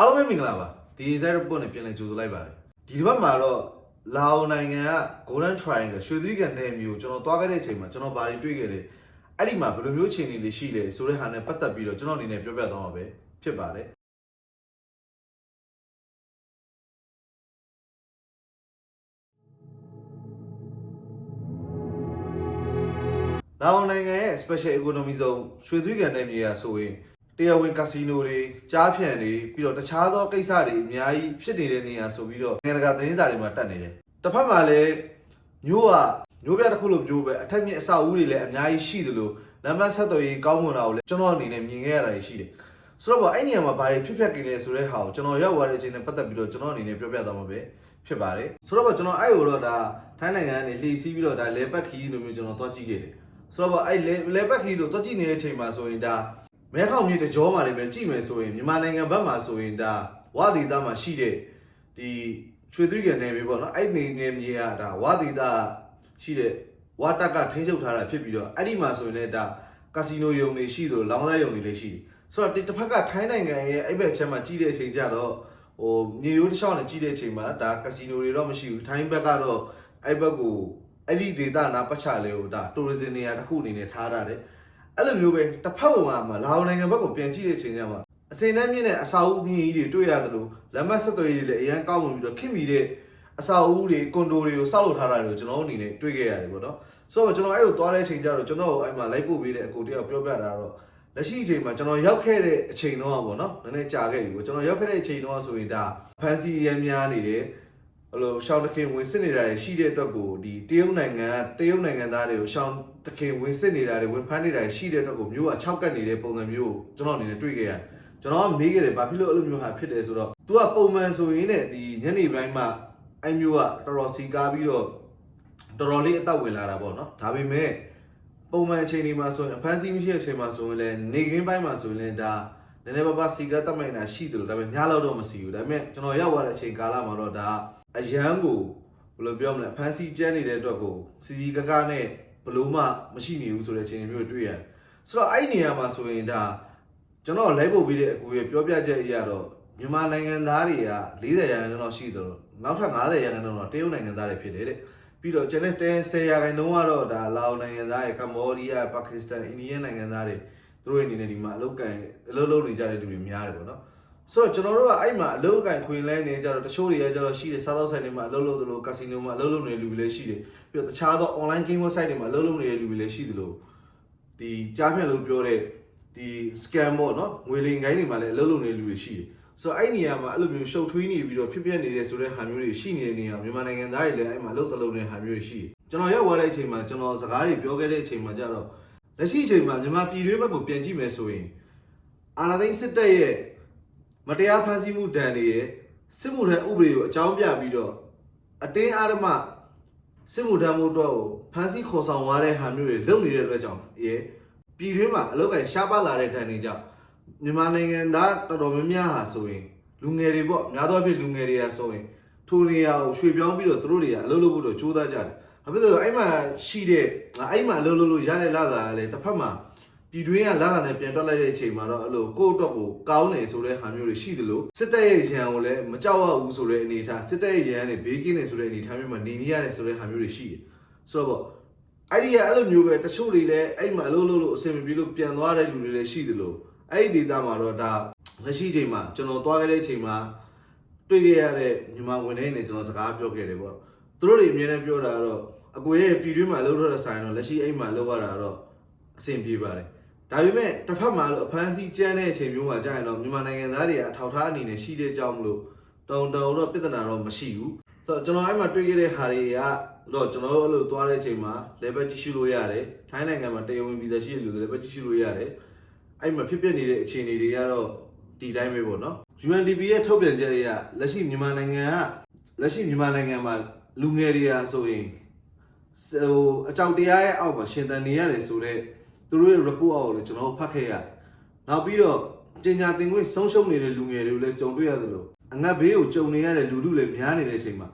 အားလုံးပဲမင်္ဂလာပါဒီ Zero Report နဲ့ပြန်လည်ကြိုဆိုလိုက်ပါတယ်ဒီတစ်ပတ်မှာတော့လာအိုနိုင်ငံက Golden Triangle ရွှေသီးကန်နယ်မျိုးကျွန်တော်သွားခဲ့တဲ့အချိန်မှာကျွန်တော်ဘာတွေတွေ့ခဲ့လဲအဲ့ဒီမှာဘယ်လိုမျိုးအခြေအနေတွေရှိလဲဆိုတဲ့ဟာနဲ့ပတ်သက်ပြီးတော့ကျွန်တော်အနေနဲ့ပြောပြသွားမှာပဲဖြစ်ပါတယ်လာအိုနိုင်ငံရဲ့ Special Economy Zone ရွှေသီးကန်နယ်မြေကဆိုရင် တရားဝင်ကက်စီနိုတွေကြားဖြန့်တွေပြီးတော့တခြားသောကိစ္စတွေအများကြီးဖြစ်နေတဲ့နေရာဆိုပြီးတော့နိုင်ငံတကာသတင်းစာတွေမှာတက်နေတယ်။တစ်ဖက်မှာလည်းမျိုးကမျိုးပြတစ်ခုလိုမျိုးပဲအထက်မြင့်အဆောက်အဦတွေလည်းအများကြီးရှိသလိုနံပါတ်ဆက်သွယ်ရေးကောင်းမွန်တာကိုလည်းကျွန်တော်အနေနဲ့မြင်ခဲ့ရတာရှိတယ်။ဆိုတော့အဲ့ဒီနေရာမှာဘာတွေဖြစ်ပျက်နေလဲဆိုတဲ့ဟာကိုကျွန်တော်ရောက်သွားတဲ့အချိန်နဲ့ပတ်သက်ပြီးတော့ကျွန်တော်အနေနဲ့ပြောပြသွားမှာပဲဖြစ်ပါတယ်။ဆိုတော့ကျွန်တော်အဲ့ကိုတော့ဒါထိုင်းနိုင်ငံကနေလှည့်စီးပြီးတော့ဒါလေပတ်ခီးလိုမျိုးကျွန်တော်သွားကြည့်ခဲ့တယ်။ဆိုတော့အဲ့လေလေပတ်ခီးတို့သွားကြည့်နေတဲ့အချိန်မှာဆိုရင်ဒါ မဲခေါင်မြေတကြောမှာလည်းပဲကြည့်မယ်ဆိုရင်မြန်မာနိုင်ငံဘက်မှာဆိုရင်ဒါဝဒေသမှာရှိတဲ့ဒီချွေသီးကန်နယ်မြေပေါ့နော်အဲ့နေနေမြေကဒါဝဒေသရှိတဲ့ဝတက်ကထိန်းချုပ်ထားတာဖြစ်ပြီးတော့အဲ့ဒီမှာဆိုရင်လည်းဒါကာစီနိုယုံတွေရှိသလိုလောင်းသားယုံတွေလည်းရှိတယ်ဆိုတော့ဒီတစ်ဖက်ကထိုင်းနိုင်ငံရဲ့အဲ့ဘက်ချက်မှာကြီးတဲ့အချိန်ကျတော့ဟိုမြေရိုးတစ်ချောင်းနဲ့ကြီးတဲ့အချိန်မှာဒါကာစီနိုတွေတော့မရှိဘူးထိုင်းဘက်ကတော့အဲ့ဘက်ကိုအဲ့ဒီဒေသနာပတ်ချလေးကိုဒါတိုရစ်ဇင်နေရာတစ်ခုအနေနဲ့ထားထားတယ် အဲ့လိုမျိုးပဲတစ်ဖက်ပေါ်မှာလာအိုနိုင်ငံဘက်ကိုပြန်ကြည့်တဲ့အချိန်ကျမှအစင်တန်းမြင့်တဲ့အစာအုပ်မြင့်ကြီးတွေတွေ့ရတယ်လို့လက်မတ်ဆက်သွယ်ရေးတွေလည်းအရန်ကောင်းဝင်ပြီးတော့ခင်မီတဲ့အစာအုပ်တွေကွန်ဒိုတွေကိုစောက်လုပ်ထားတာတွေကိုကျွန်တော်တို့အနေနဲ့တွေ့ခဲ့ရတယ်ပေါ့နော်ဆိုတော့ကျွန်တော်အဲ့လိုသွားတဲ့အချိန်ကျတော့ကျွန်တော်အဲ့မှာလိုက်ပို့ပေးတဲ့အကိုတယောက်ပြောပြတာတော့လက်ရှိအချိန်မှာကျွန်တော်ရောက်ခဲ့တဲ့အချိန်တော့ပေါ့နော်နည်းနည်းကြာခဲ့ပြီပေါ့ကျွန်တော်ရောက်ခဲ့တဲ့အချိန်တော့ဆိုရင်ဒါဖန်စီရမ်းများနေတယ်အဲ့လိုရှောင်းတခင်ဝင်စစ်နေတာတွေရှိတဲ့အတွက်ကိုဒီတရုတ်နိုင်ငံကတရုတ်နိုင်ငံသားတွေကိုရှောင်း တခင်ဝင်စစ်နေတာတွေဝင်ဖမ်းနေတာတွေရှိတဲ့အတွက်ကိုမျိုးက6ကတ်နေတဲ့ပုံစံမျိုးကိုကျွန်တော်အနေနဲ့တွေ့ခဲ့ရတယ်ကျွန်တော်ကမေးခဲ့တယ်ဘာဖြစ်လို့အဲ့လိုမျိုးဟာဖြစ်တယ်ဆိုတော့ तू ကပုံမှန်ဆိုရင်ねဒီညနေပိုင်းမှာအဲ့မျိုးကတော်တော်စီကားပြီးတော့တော်တော်လေးအသက်ဝင်လာတာပေါ့နော်ဒါပေမဲ့ပုံမှန်အချိန်ဒီမှာဆိုရင်အဖမ်းဆီးမရှိတဲ့အချိန်မှာဆိုရင်လည်းနေကင်းပိုင်းမှာဆိုရင်လည်းဒါနည်းနည်းပါးပါးစီကားတတ်မိုင်တာရှိတယ်လို့ဒါပေမဲ့ညလောက်တော့မစီဘူးဒါပေမဲ့ကျွန်တော်ရောက်သွားတဲ့အချိန်ကာလမှာတော့ဒါအရန်ကိုဘယ်လိုပြောမလဲဖန်စီကျန်းနေတဲ့အတွက်ကိုစီစီကကနဲ့ဘ လို့မှမရှိနေဘူးဆိုတဲ့အခြေအနေမျိုးတွေ့ရတယ်ဆိုတော့အဲ့ဒီနေရာမှာဆိုရင်ဒါကျွန်တော်လိုက်ပို့ပြီးတဲ့အကူရဲ့ပြောပြချက်အရတော့မြန်မာနိုင်ငံသားတွေက40ရာခိုင်နှုန်းလောက်ရှိတယ်လို့နောက်ထပ်50ရာခိုင်နှုန်းလောက်တရုတ်နိုင်ငံသားတွေဖြစ်တယ်တဲ့ပြီးတော့ကျန်တဲ့10ရာခိုင်နှုန်းကတော့ဒါလာအိုနိုင်ငံသားတွေကမ္ဘောဒီးယားပါကစ္စတန်အိန္ဒိယနိုင်ငံသားတွေသူတို့ရဲ့အနေနဲ့ဒီမှာအလုပ်ကန်အလုပ်လုပ်နေကြတဲ့လူတွေများတယ်ပေါ့နော် ဆိုတော့ကျွန်တော်တို့ကအဲ့မှာအလုပ်အကင်ခွင်လဲနေကြတော့တချို့တွေရကြတော့ရှိတယ်စားသောက်ဆိုင်တွေမှာအလုပ်လုပ်သလိုကာစီနိုမှာအလုပ်လုပ်နေတဲ့လူတွေလည်းရှိတယ်ပြီးတော့တခြားသော online game website တွေမှာအလုပ်လုပ်နေတဲ့လူတွေလည်းရှိသလိုဒီကြားဖြတ်လို့ပြောတဲ့ဒီ scam ပေါ့နော်ငွေလိမ်ကိုင်းတွေမှာလည်းအလုပ်လုပ်နေတဲ့လူတွေရှိတယ်ဆိုတော့အဲ့နေရာမှာအဲ့လိုမျိုးရှုပ်ထွေးနေပြီးတော့ဖြစ်ပျက်နေတဲ့ဆိုတဲ့ဟာမျိုးတွေရှိနေတဲ့နေရာမြန်မာနိုင်ငံသားတွေလည်းအဲ့မှာအလုပ်တလုပ်နေတဲ့ဟာမျိုးတွေရှိတယ်ကျွန်တော်ရောက်သွားတဲ့အချိန်မှာကျွန်တော်စကားတွေပြောခဲ့တဲ့အချိန်မှာကျတော့လက်ရှိအချိန်မှာမြန်မာပြည်တွင်းဘက်ကိုပြန်ကြည့်မယ်ဆိုရင်အာနာသိန်းစစ်တပ်ရဲ့ မတရားဖန်ဆီးမှုဒဏ်တွေရဲ့စစ်မှုထမ်းဥပဒေကိုအကြောင်းပြပြီးတော့အတင်းအဓမ္မစစ်မှုထမ်းမှုတော့ကိုဖန်ဆီးခေါ်ဆောင်သွားတဲ့ဟာမျိုးတွေလုပ်နေတဲ့အတွက်ကြောင့်ရဲ့ပြည်တွင်းမှာအလုပ်ကိုင်ရှားပါလာတဲ့ဒဏ်တွေကြောင့်မြန်မာနိုင်ငံသားတော်တော်များများဟာဆိုရင်လူငယ်တွေပေါ့များသောအားဖြင့်လူငယ်တွေကဆိုရင်ထိုနေရာကိုရွှေ့ပြောင်းပြီးတော့သူတို့တွေကအလုပ်လုပ်ဖို့တော့ကြိုးစားကြတယ်။ဘာဖြစ်လို့လဲဆိုတော့အဲ့မှာရှိတဲ့အဲ့မှာအလုပ်လုပ်လို့ရတဲ့လသာကလည်းတစ်ဖက်မှာ ပြည်တွင်းကလာတာနဲ့ပြန်တွက်လိုက်တဲ့အချိန်မှာတော့အဲ့လိုကိုယ့်အတွက်ကိုကောင်းတယ်ဆိုတဲ့ဟာမျိုးတွေရှိသလိုစစ်တပ်ရဲ့ရန်ကိုလည်းမကြောက်ရဘူးဆိုတဲ့အနေအထားစစ်တပ်ရဲ့ရန်နဲ့ဘေးကင်းတယ်ဆိုတဲ့အနေအထားမျိုးမှာနေနေရတယ်ဆိုတဲ့ဟာမျိုးတွေရှိတယ်ဆိုတော့ပေါ့အဲ့ဒီကအဲ့လိုမျိုးပဲတချို့တွေလည်းအဲ့မှာအလုပ်လုပ်လို့အဆင်မပြေလို့ပြန်သွားတဲ့လူတွေလည်းရှိသလိုအဲ့ဒီဒေတာမှာတော့ဒါလက်ရှိချိန်မှာကျွန်တော်သွားခဲ့တဲ့အချိန်မှာတွေ့ခဲ့ရတဲ့မြန်မာဝန်ထမ်းတွေနဲ့ကျွန်တော်စကားပြောခဲ့တယ်ပေါ့သူတို့တွေအမြဲတမ်းပြောတာကတော့အကိုရဲ့ပြည်တွင်းမှာအလုပ်လုပ်တဲ့ဆိုင်တော့လက်ရှိအိမ်မှာလုပ်ရတာတော့အဆင်ပြေပါတယ် ဒါပေမဲ့တစ်ဖက်မှာလို့အဖမ်းဆီးကြမ်းတဲ့အချိန်မျိုးမှာကြာရင်တော့မြန်မာနိုင်ငံသားတွေကအထောက်ထားအနေနဲ့ရှိတဲ့ကြောင်းမလို့တုံတုံတော့ပြဿနာတော့မရှိဘူးဆိုတော့ကျွန်တော်အဲ့မှာတွေ့ခဲ့တဲ့ဟာတွေကတော့ကျွန်တော်တို့အဲ့လိုသွားတဲ့အချိန်မှာ level ကြည့်ရှုလို့ရတယ်ထိုင်းနိုင်ငံမှာတရားဝင်ဗီဇာရှိတဲ့လူတွေ level ကြည့်ရှုလို့ရတယ်အဲ့မှာဖြစ်ပျက်နေတဲ့အခြေအနေတွေကတော့ဒီတိုင်းပဲပေါ့နော် UNDP ရဲ့ထုတ်ပြန်ချက်အရလက်ရှိမြန်မာနိုင်ငံကလက်ရှိမြန်မာနိုင်ငံမှာလူငယ်တွေဟာဆိုရင်ဟိုအကြောက်တရားရဲ့အောက်မှာရှင်သန်နေရတယ်ဆိုတော့ သူတို့ရဲ့ report အောက်ကိုလည်းကျွန်တော်တို့ဖတ်ခဲ့ရတယ်။နောက်ပြီးတော့ပညာသင်ခွင့်ဆုံးရှုံးနေတဲ့လူငယ်တွေကိုလည်းကြုံတွေ့ရသလိုအငတ်ဘေးကိုကြုံနေရတဲ့လူလူလည်းများနေတဲ့အချိန်မှာ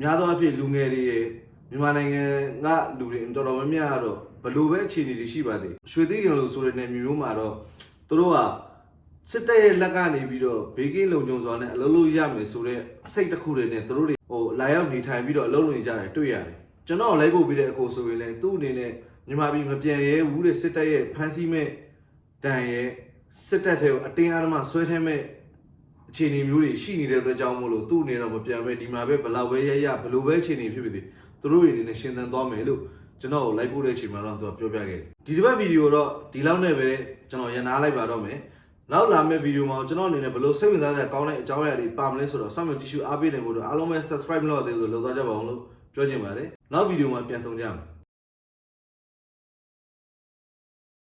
များသောအားဖြင့်လူငယ်တွေရဲ့မြန်မာနိုင်ငံကလူတွေတော်တော်များများကတော့ဘလို့ပဲအခြေအနေတွေရှိပါသေး။ရွှေသိကင်လို့ဆိုတဲ့နေမျိုးမှာတော့သူတို့ကစစ်တပ်ရဲ့လက်ကနေပြီးတော့ဘေးကင်းလုံခြုံစွာနဲ့အလုပ်လုပ်ရမယ်ဆိုတဲ့အစိတ်တစ်ခုတွေနဲ့သူတို့တွေဟိုလာရောက်နေထိုင်ပြီးတော့အလုပ်လုပ်နေကြတယ်တွေ့ရတယ်ကျွန်တော်လိုက်ဖို့ပြီးတဲ့အကိုဆိုရင်လည်းသူ့အနေနဲ့ မြန်မာပြည်မပြန်ရဲဘူးတဲ့စစ်တပ်ရဲ့ဖမ်းဆီးမဲ့တန်ရဲ့စစ်တပ်တွေကိုအတင်းအဓမ္မဆွဲထမ်းမဲ့အခြေအနေမျိုးတွေရှိနေတဲ့အတွက်ကြောင့်မို့လို့သူ့အနေနဲ့မပြန်ပဲဒီမှာပဲဘလောက်ပဲရရဘလို့ပဲအခြေအနေဖြစ်ဖြစ်ဒီသူတို့တွေအနေနဲ့ရှင်းသန်သွားမယ်လို့ကျွန်တော်ကိုလိုက်ဖို့တဲ့အချိန်မှာတော့သူကပြောပြခဲ့တယ်ဒီတစ်ပတ်ဗီဒီယိုတော့ဒီလောက်နဲ့ပဲကျွန်တော်ရန်နာလိုက်ပါတော့မယ်နောက်လာမယ့်ဗီဒီယိုမှာကျွန်တော်အနေနဲ့ဘယ်လိုစိတ်ဝင်စားစရာကောင်းတဲ့အကြောင်းအရာတွေပါမလဲဆိုတော့စောင့်မျှော်ကြည့်ရှုအားပေးနေဖို့တော့အားလုံးပဲ subscribe မလုပ်သေးဘူးဆိုလို့လုပ်သွားကြပါအောင်လို့ပြောချင်ပါတယ်နောက်ဗီဒီယိုမှာပြန်ဆုံကြမယ်